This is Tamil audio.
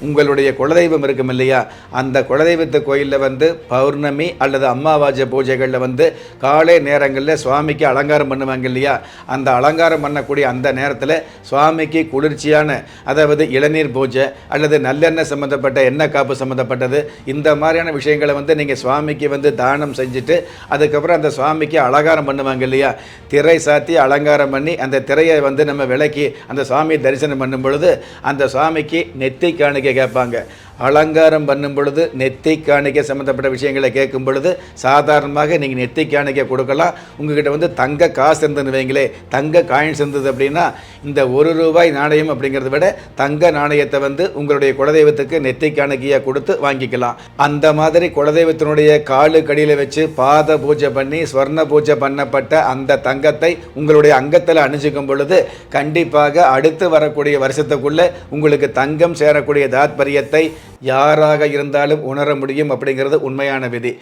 உங்களுடைய குலதெய்வம் இருக்கும் இல்லையா? அந்த குலதெய்வத்து கோயிலில் வந்து பௌர்ணமி அல்லது அம்மாவாஜை பூஜைகளில் வந்து காலை நேரங்களில் சுவாமிக்கு அலங்காரம் பண்ணுவாங்க இல்லையா? அந்த அலங்காரம் பண்ணக்கூடிய அந்த நேரத்தில் சுவாமிக்கு குளிர்ச்சியான அதாவது இளநீர் பூஜை அல்லது நல்லெண்ணெய் சம்மந்தப்பட்ட எண்ணெய் காப்பு சம்மந்தப்பட்டது இந்த மாதிரியான விஷயங்களை வந்து நீங்கள் சுவாமிக்கு வந்து தானம் செஞ்சுட்டு அதுக்கப்புறம் அந்த சுவாமிக்கு அலங்காரம் பண்ணுவாங்க இல்லையா? திரை சாத்தி அலங்காரம் பண்ணி அந்த திரையை வந்து நம்ம விலக்கி அந்த சுவாமியை தரிசனம் பண்ணும் பொழுது அந்த சுவாமிக்கு நெத்தி காணிக்கை கேட்பாங்க. அலங்காரம் பண்ணும் பொழுது நெத்தி காணிக்கை சம்மந்தப்பட்ட விஷயங்களை கேட்கும் பொழுது சாதாரணமாக நீங்கள் நெத்தி காணிக்கை கொடுக்கலாம். உங்ககிட்ட வந்து தங்க காசு இருந்ததுன்னு வைங்களே தங்க காயின்ஸ் இருந்தது அப்படின்னா இந்த ஒரு ரூபாய் நாணயம் அப்படிங்கிறத விட தங்க நாணயத்தை வந்து உங்களுடைய குலதெய்வத்துக்கு நெத்தி காணிக்கையாக கொடுத்து வாங்கிக்கலாம். அந்த மாதிரி குலதெய்வத்தினுடைய காலு கடியில் வச்சு பாத பூஜை பண்ணி ஸ்வர்ண பூஜை பண்ணப்பட்ட அந்த தங்கத்தை உங்களுடைய அங்கத்தில் அணிஞ்சிக்கும் பொழுது கண்டிப்பாக அடுத்து வரக்கூடிய வருஷத்துக்குள்ளே உங்களுக்கு தங்கம் சேரக்கூடிய தாத்பரியத்தை யாராக இருந்தாலும் உணர முடியும் அப்படிங்கிறது உண்மையான விதி.